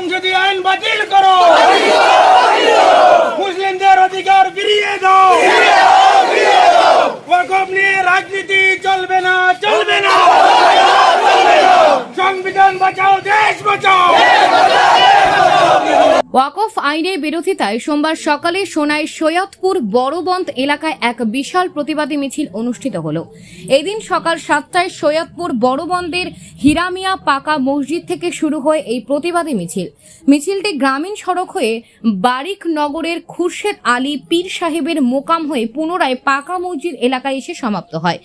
সংসদীয় আইন বাতিল করো মুসলিমদের অধিকার ফিরিয়ে দাও ওয়াকফ নিয়ে রাজনীতি চলবে না চলবে না সংবিধান বাঁচাও দেশ বাঁচাও ওয়াকফ আইনের বিরোধিতায় সোমবার সকালে সোনাই সৈয়দপুর বড়বন্ত এলাকায় এক বিশাল প্রতিবাদী মিছিল অনুষ্ঠিত হল। এদিন সকাল সাতটায় সৈয়দপুর বড়বন্দের হিরামিয়া পাকা মসজিদ থেকে শুরু হয় এই প্রতিবাদী মিছিল। মিছিলটি গ্রামীণ সড়ক হয়ে বারিক নগরের খুরশেদ আলী পীর সাহেবের মোকাম হয়ে পুনরায় পাকা মসজিদ এলাকায় এসে সমাপ্ত হয়।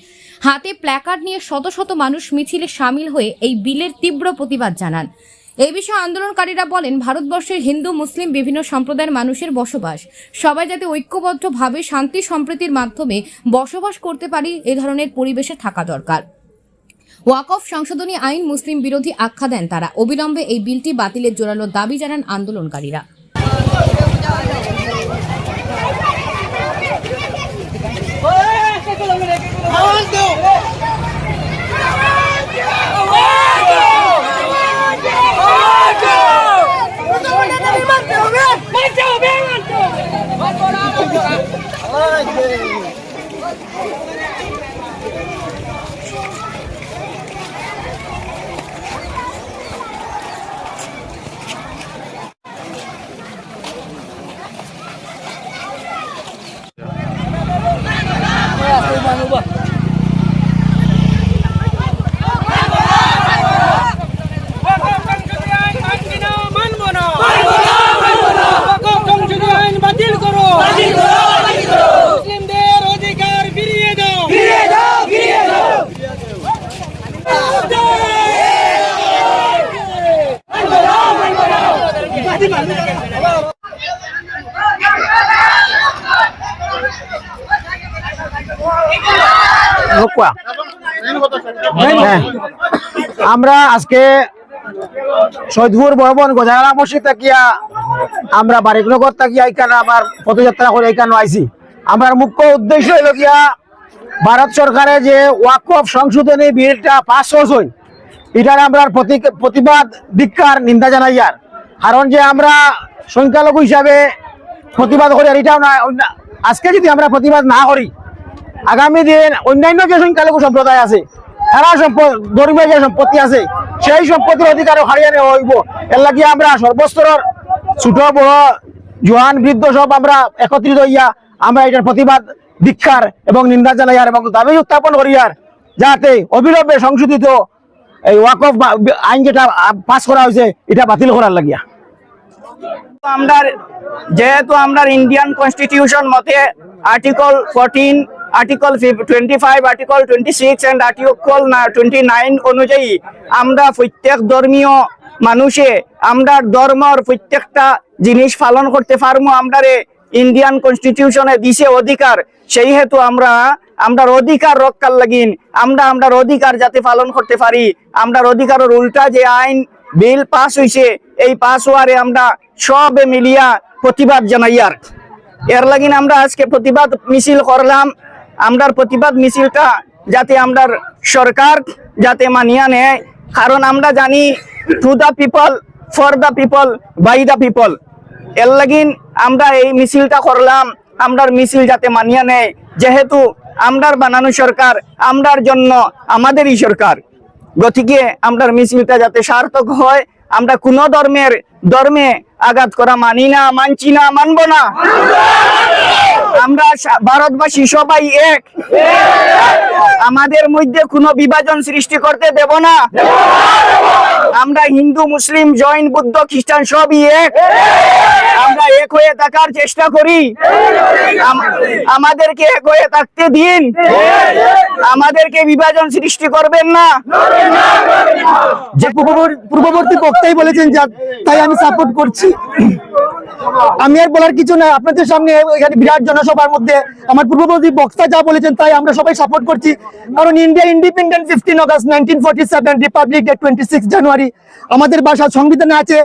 হাতে প্ল্যাকার্ড নিয়ে শত শত মানুষ মিছিলে সামিল হয়ে এই বিলের তীব্র প্রতিবাদ জানান। এই বিষয়ে আন্দোলনকারীরা বলেন ভারতবর্ষের হিন্দু, মুসলিম, বিভিন্ন সম্প্রদায়ের মানুষের বসবাস। সবাই যাতে ঐক্যবদ্ধভাবে শান্তি সম্প্রীতির মাধ্যমে বসবাস করতে পারি, এ ধরনের পরিবেশে থাকা দরকার। ওয়াকফ সংশোধনী আইন মুসলিম বিরোধী আখ্যা দেন তারা। অবিলম্বে এই বিলটি বাতিলের জোরালো দাবি জানান আন্দোলনকারীরা সংসদীয় আইন মানছি না মানব না ওয়াকফ সংসদীয় আইন বাতিল করো মুসলিমদের অধিকার ফিরিয়ে দাও ফিরিয়ে দাও ফিরিয়ে দাও কোয়া হ্যাঁ। আমরা আজকে সৈদপুর বড়বন গজারা মসজিদ তাকিয়া আমরা বারিকনগর তাকিয়া এখানে আমার পদযাত্রা করে এখানে আইছি। আমার মুখ্য উদ্দেশ্য হইল গিয়া ভারত সরকারের যে ওয়াকফ সংশোধনী বিলটা পাস হয়েছে এটার আমরা প্রতি- প্রতিবাদ ধিক্কার নিন্দা জানাই আর। কারণ যে আমরা সংখ্যালঘু হিসাবে প্রতিবাদ করি আর এটাও না আজকে যদি আমরা প্রতিবাদ না করি আগামী দিন অন্যান্য যে সংখ্যালঘু সম্প্রদায় আছে, তারা সম্পদ, ধর্মীয় যে সম্পত্তি আছে, সেই সম্পত্তির অধিকারও হারিয়ে হইব। এর লাগি আমরা সর্বস্তরের ছোট, বড়, জোয়ান, বৃদ্ধ সব আমরা একত্রিত হইয়া আমরা এটার প্রতিবাদ ধিক্ষার এবং নিন্দা জানাই আর এবং দাবি উত্থাপন করি আর, যাতে অবিলম্বে সংশোধিত এই ওয়াকফ আইন যেটা পাস করা হয়েছে, এটা বাতিল করার লাগিয়া। আমরা যেহেতু আমরা ইন্ডিয়ান কনস্টিটিউশন মতে article fourteen article twenty five article twenty six and article twenty nine অনুযায়ী আমরা প্রত্যেক ধর্মীয় মানুষে, আমরা ধর্মর প্রত্যেকটা জিনিস পালন করতে পারব আমরা ইন্ডিয়ান কনস্টিটিউশনে দিছে অধিকার, সেই হেতু আমরা, আমরার অধিকার রক্ষার লাগিন আমরা আমরার অধিকার যাতে পালন করতে পারি, আমরার অধিকারের উল্টা যে আইন, বিল পাস হইছে, এই পাস হওয়ারে আমরা সবে মিলিয়া প্রতিবাদ জানাইয়ার। এর লাগিন আমরা আজকে প্রতিবাদ মিছিল করলাম আমরার প্রতিবাদ মিছিলটা যাতে আমরার সরকার যাতে মানিয়া নেয়। কারণ আমরা জানি to the people for the people by the people এর লাগিন আমরা এই মিছিলটা করলাম, আমরার মিছিল যাতে মানিয়া নেয়। যেহেতু আমরার বানানো সরকার, আমরার জন্য আমাদেরই সরকার। গতিকে আমরার মিছিলটা যাতে সার্থক হয়, আমরা কোন ধর্মের, ধর্মে আঘাত করা মানি না, মানছি না, মানবো না। আমরা ভারতবাসী সবাই এক। আমাদের মধ্যে কোনো বিভাজন সৃষ্টি করতে দেব না। আমরা হিন্দু, মুসলিম, জৈন, বুদ্ধ, খ্রিস্টান সবই এক। আমরা এক হয়ে থাকার চেষ্টা করি। আমাদেরকে এক হয়ে থাকতে দিন। আমাদেরকে বিভাজন সৃষ্টি করবেন না। যে পূর্ববর্তী বক্তাই বলেছেন যা তাই আমি সাপোর্ট করছি। আমি আর বলার কিছু না আপনাদের সামনে এখানে বিরাট জনসভার মধ্যে আমার পূর্ববর্তী বক্তা যা বলেছেন তাই আমরা সবাই সাপোর্ট করছি। কারণ India independent fifteen August nineteen forty seven republic day twenty six January আমাদের ভাষা সংবিধানে আছে,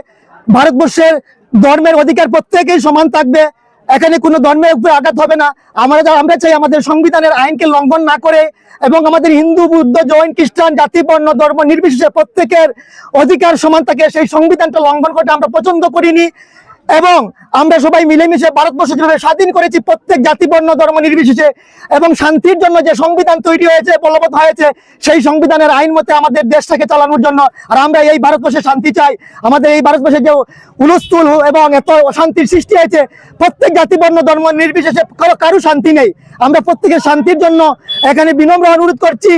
ভারতবর্ষের ধর্মের অধিকার প্রত্যেকেই সমান থাকবে। এখানে কোনো ধর্মের উপরে আঘাত হবে না। আমরা আমরা চাই আমাদের সংবিধানের আইনকে লঙ্ঘন না করে এবং আমাদের হিন্দু, বুদ্ধ, জৈন, খ্রিস্টান, জাতি, বর্ণ, ধর্ম নির্বিশেষে প্রত্যেকের অধিকার সমান থাকে। সেই সংবিধানটা লঙ্ঘন করতে আমরা পছন্দ করিনি। এবং আমরা সবাই মিলেমিশে ভারতবর্ষ যেভাবে স্বাধীন করেছি, প্রত্যেক জাতি, বর্ণ, ধর্ম নির্বিশেষে এবং শান্তির জন্য যে সংবিধান তৈরি হয়েছে, বলবৎ হয়েছে, সেই সংবিধানের আইন মতে আমাদের দেশটাকে চালানোর জন্য আর আমরা এই ভারতবর্ষে শান্তি চাই। আমাদের এই ভারতবর্ষে যে উলস্থুল এবং এত অশান্তির সৃষ্টি হয়েছে, প্রত্যেক জাতি, বর্ণ, ধর্ম নির্বিশেষে কারও কারও শান্তি নেই। আমরা প্রত্যেকের শান্তির জন্য এখানে বিনম্র অনুরোধ করছি,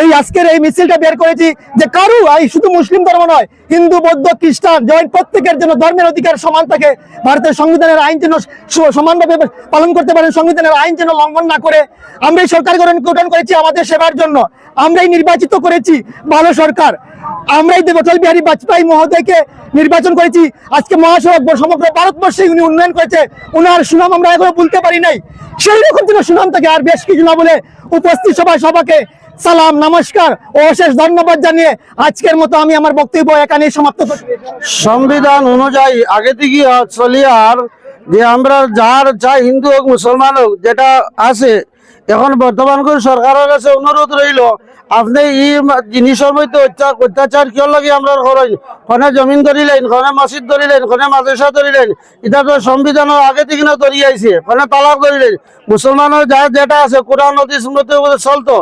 এই আজকের এই মিছিলটা বের করেছি যে কারু এই শুধু মুসলিম ধর্ম নয়, হিন্দু, বৌদ্ধ, খ্রিস্টান, জৈন প্রত্যেকের জন্য ধর্মের অধিকার সমান থাকে। ভারতের সংবিধানের আইন যেন সমানভাবে পালন করতে পারেন, সংবিধানের আইন যেন লঙ্ঘন না করে, আমরাই সরকার গঠন করেছি আমাদের সেবার জন্য, আমরাই নির্বাচিত করেছি ভালো সরকার, আমরাই অটল বিহারী বাজপেয়ী মহোদয়কে নির্বাচন করেছি। আজকে মহাসড়ক সমগ্র ভারতবর্ষে উনি উন্নয়ন করেছে, উনার সুনাম আমরা এখনও বলতে পারি নাই। সেই রকম যেন সুনাম থাকে আর বেশ কিছু না বলে উপস্থিত সবাই সবাকে সালাম, নমস্কার, অশেষ ধন্যবাদ জানিয়ে আজকের মতো আমি আমার বক্তব্য এখানেই সমাপ্ত করছি সংবিধান অনুযায়ী আগে থেকে চলিয়ার যে আমরা যার, চাই হিন্দু হোক, মুসলমান হোক, যেটা আছে এখন বর্তমান করে সরকারের কাছে অনুরোধ রইল, আপনি ই জিনিসের মধ্যে অত্যাচার কিয় লাগে আমরা করেন খনে জমিন ধরিলেন খনে মসজিদ ধরিলেন খনে মাদ্রাসা ধরিলেন এটা তো সংবিধানের আগে থেকে না ধরি আইছে খনে তালাক ধরিলেন মুসলমানের যা যেটা আছে, কোরআন নদী স্মৃতি চলতো।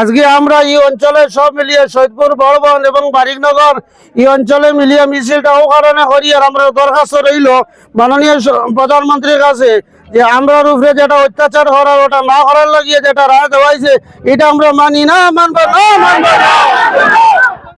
আজকে আমরা এই অঞ্চলে সব মিলিয়ে সৈদপুর বড়বন এবং বারিকনগর, এই অঞ্চলে মিলিয়ে মিছিলটা ও কারণে করি, আর আমরা দরখাস্ত রইল মাননীয় প্রধানমন্ত্রীর কাছে। যে আমরার উপরে যেটা অত্যাচার করার, ওটা না করার লাগিয়ে যেটা রায় দেওয়াইছে এটা আমরা মানি না, মানবো না মানবো না।